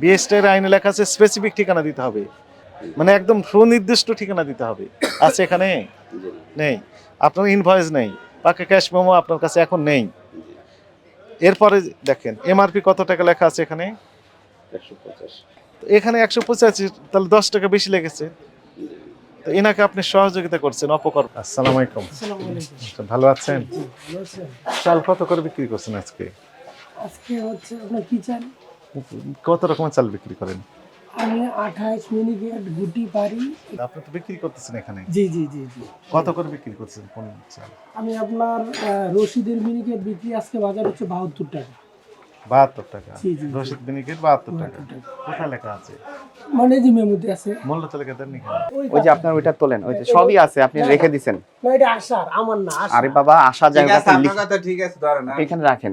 বিএসটির আইনে লেখা আছে স্পেসিফিক ঠিকানা দিতে হবে। মানে একদম সুনির্দিষ্ট ঠিকানা দিতে হবে। আছে এখানে? নেই। আপনার ইনভয়েস নেই। পাকা ক্যাশ মেমো আপনার কাছে এখন নেই। এরপরে দেখেন এমআরপি কত টাকা লেখা আছে এখানে? একশো পঞ্চাশ তো এখানে একশো পঁচাশি তাহলে দশ টাকা বেশি লেগেছে। তো এনাকে আপনি সহযোগিতা করছেন অপকর আসসালামু আলাইকুম। আচ্ছা, ভালো আছেন? চাল কত করে বিক্রি করছেন আজকে? আজকে হচ্ছে আপনার কি চান কত রকমের চাল বিক্রি করেন? আমি মিনিকেট গুটি পারি। আপনি তো বিক্রি করতেছেন এখানে। জি জি জি জি। কত করে বিক্রি করছেন কোন চাল? আমি আপনার রশিদের মিনিকেট বিক্রি আজকে বাজার হচ্ছে বাহাত্তর টাকা। বাহাত্তর টাকা? জি, জি, জি। রশিদ মিনিকেট বাহাত্তর টাকা। কোথায় লেখা আছে? মানে যে মেমোতে আছে। মূল্য তালিকা দেন ওই যে আপনার ওইটা তোলেন ওই যে সবই আছে আপনি রেখে দিছেন। না এটা আসার আমার না আরে বাবা আশা জায়গা আছে আপনার কথা ঠিক আছে ধরেন এখানে রাখেন।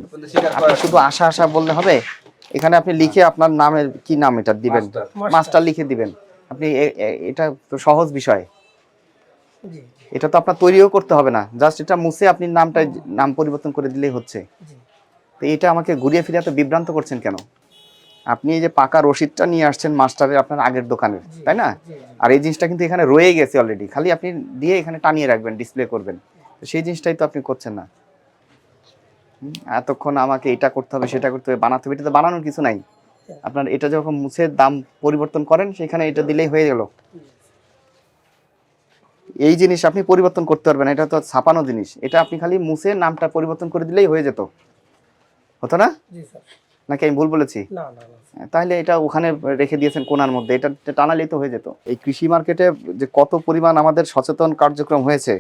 আপনি শুধু আশা আশা বললে হবে? এখানে আপনি লিখে আপনার নামের কি নাম এটা দিবেন? মাস্টার। লিখে দিবেন। আপনি এটা তো সহজ বিষয়। এটা তো আপনার তৈরিও করতে হবে না। জাস্ট এটা মুছে আপনি নামটা নাম পরিবর্তন করে দিলেই হচ্ছে। তো এটা আমাকে ঘুরিয়ে ফিরে এত বিভ্রান্ত করছেন কেন? আপনি এই যে পাকা রসিদটা নিয়ে আসছেন মাস্টারের আপনার আগের দোকানের তাই না? আর এই জিনিসটা কিন্তু এখানে রয়ে গেছে অলরেডি খালি আপনি দিয়ে এখানে টানিয়ে রাখবেন ডিসপ্লে করবেন। তো সেই জিনিসটাই তো আপনি করছেন না। এতক্ষণ আমাকে এটা করতে হবে সেটা করতে হবে বানাতে হবে এটা তো বানানোর কিছু নাই। আপনার এটা যখন মুছে দাম পরিবর্তন করেন সেখানে এটা দিলেই হয়ে গেল। এই জিনিস আপনি পরিবর্তন করতে পারবেন এটা তো ছাপানো জিনিস। এটা আপনি খালি মুছে নামটা পরিবর্তন করে দিলেই হয়ে যেত। হতো না? নাকি আমি ভুল বলেছি? তাহলে এটা ওখানে রেখে দিয়েছেন কোনার মধ্যে এটা টানালেই তো হয়ে যেত। এই কৃষি মার্কেটে যে কত পরিমাণ আমাদের সচেতন কার্যক্রম হয়েছে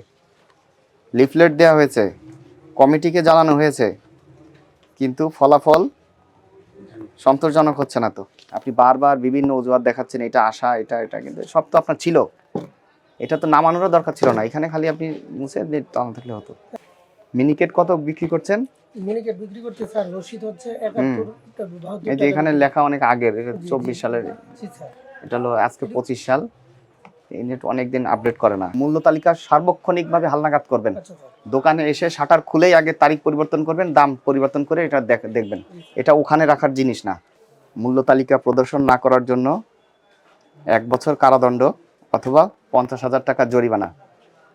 লিফলেট দেওয়া হয়েছে কমিটিকে জানানো হয়েছে কিন্তু ফলাফল সন্তোষজনক হচ্ছে না তো। আপনি বারবার বিভিন্ন অজুহাত দেখাচ্ছেন এটা আশা এটা এটা কিন্তু সব তো আপনার ছিল। এটা তো নামানোরও দরকার ছিল না। এখানে খালি আপনি মুছে টানা থাকলে হতো। মিনিকেট কত বিক্রি করছেন? মিনিকেট বিক্রি করতে স্যার রশিদ হচ্ছে একাত্তর বাহাত্তর এই যে এখানে লেখা অনেক আগের জি, জি, চব্বিশ জি, সালের এটা হলো আজকে পঁচিশ সাল। এই নেট অনেকদিন আপডেট করে না। মূল্য তালিকা সার্বক্ষণিকভাবে হালনাগাদ করবেন। আচ্ছা। দোকানে এসে শাটার খুলেই আগে তারিখ পরিবর্তন করবেন দাম পরিবর্তন করে এটা দেখ- দেখবেন। এটা ওখানে রাখার জিনিস না। মূল্য তালিকা প্রদর্শন না করার জন্য এক বছর কারাদণ্ড অথবা পঞ্চাশ হাজার টাকা জরিমানা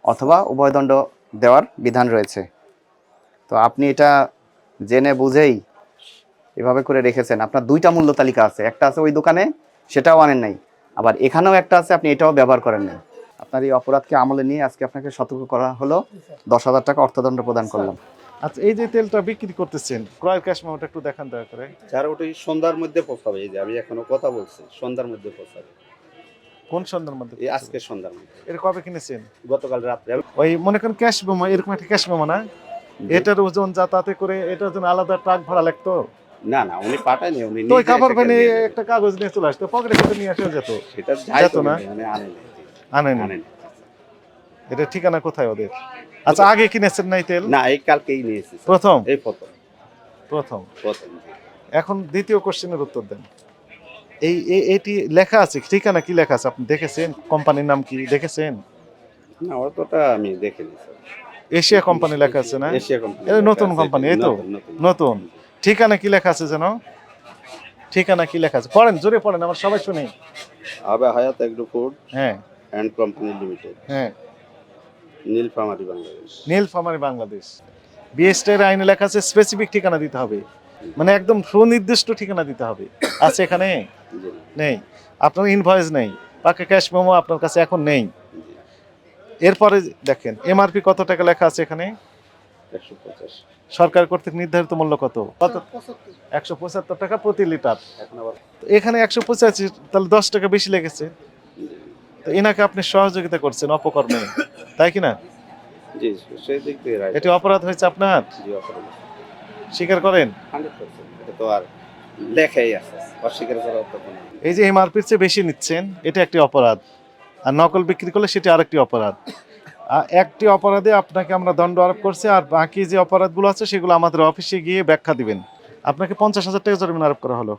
অথবা উভয়দণ্ড দেওয়ার বিধান রয়েছে। তো আপনি এটা জেনে বুঝেই এভাবে করে রেখেছেন। আপনার দুইটা মূল্য তালিকা আছে। একটা আছে ওই দোকানে সেটাও আনেন নাই। আবার এখানেও একটা আছে আপনি এটাও ব্যবহার করেন না আপনার এই অপরাধকে আমলে নিয়ে আজকে আপনাকে সতর্ক করা হলো। দশ হাজার টাকা অর্থদণ্ড প্রদান করলাম। আচ্ছা এই যে তেলটা বিক্রি করতেছেন ক্রয়ের ক্যাশ মেমোটা একটু দেখান দয়া করে। স্যার ওটাই সন্ধ্যার মধ্যে পৌঁছাবে এই যে আমি এখনও কথা বলছি সন্ধ্যার মধ্যে পৌঁছাবে। কোন সন্ধ্যার মধ্যে এই আজকে সন্ধ্যার মধ্যে। এটা কবে কিনেছেন? গতকাল রাত্রে। ওই মনে করেন ক্যাশ মেমো এরকম একটা ক্যাশ মেমো না? এটার ওজন যাতায়াতে করে এটার জন্য আলাদা ট্রাক ভাড়া লাগতো? না না উনি পাঠায়নি উনি তো কাপড় একটা ফেনে একটা কাগজ নিয়ে চলে আসতো পকেটে করে নিয়ে আসা যেত। সেটা যেত না? এটা ঠিকানা কোথায় ওদের? আচ্ছা আগে কিনেছেন নাই তেল? না এই কালকেই নিয়েছি প্রথম? এই প্রথম। প্রথম? প্রথম এখন দ্বিতীয় কোশ্চেনের উত্তর দেন। এই এটি লেখা আছে ঠিকানা কি লেখা আছে? আপনি দেখেছেন? কোম্পানির নাম কি? দেখেছেন? না অতটা আমি দেখিনি এশিয়া কোম্পানি লেখা আছে না? এশিয়া কোম্পানি নতুন কোম্পানি, এই তো? নতুন ঠিকানা কি লেখা আছে যেন? ঠিকানা কি লেখা আছে? পড়েন জোরে পড়েন আমার সবাই শুনি। আবে হায়াত এগ্রো ফুড হ্যাঁ। And company limited. হ্যাঁ। নীলফামারী বাংলাদেশ। নীলফামারী বাংলাদেশ। বিএসটির আইনে লেখা আছে স্পেসিফিক ঠিকানা দিতে হবে। মানে একদম সুনির্দিষ্ট ঠিকানা দিতে হবে। আছে এখানে? নেই। আপনার ইনভয়েস নেই। পাকা ক্যাশ মেমো আপনার কাছে এখন নেই। এরপরে দেখেন এমআরপি কত টাকা লেখা আছে এখানে? একশো পঞ্চাশ। সরকার কর্তৃক নির্ধারিত মূল্য কত? কত? একশো পঁচাত্তর টাকা প্রতি লিটার। এখন একশো পঁচাশি তাহলে দশ টাকা বেশি লেগেছে। তো এনাকে আপনি সহযোগিতা করছেন অপকর্মে তাই কি না? এটি অপরাধ হয়েছে আপনার? স্বীকার করেন? তো আর লেখাই আছে অস্বীকার করার এই যে এমআরপির চেয়ে বেশি নিচ্ছেন এটা একটি অপরাধ। আর নকল বিক্রি করলে সেটি আরেকটি অপরাধ। একটি অপরাধে আপনাকে আমরা দণ্ড আরোপ করছি, আর বাকি যে অপরাধগুলো আছে সেগুলো আমাদের অফিসে গিয়ে ব্যাখ্যা দিবেন। আপনাকে পঞ্চাশ হাজার টাকা জরিমানা আরোপ করা হলো।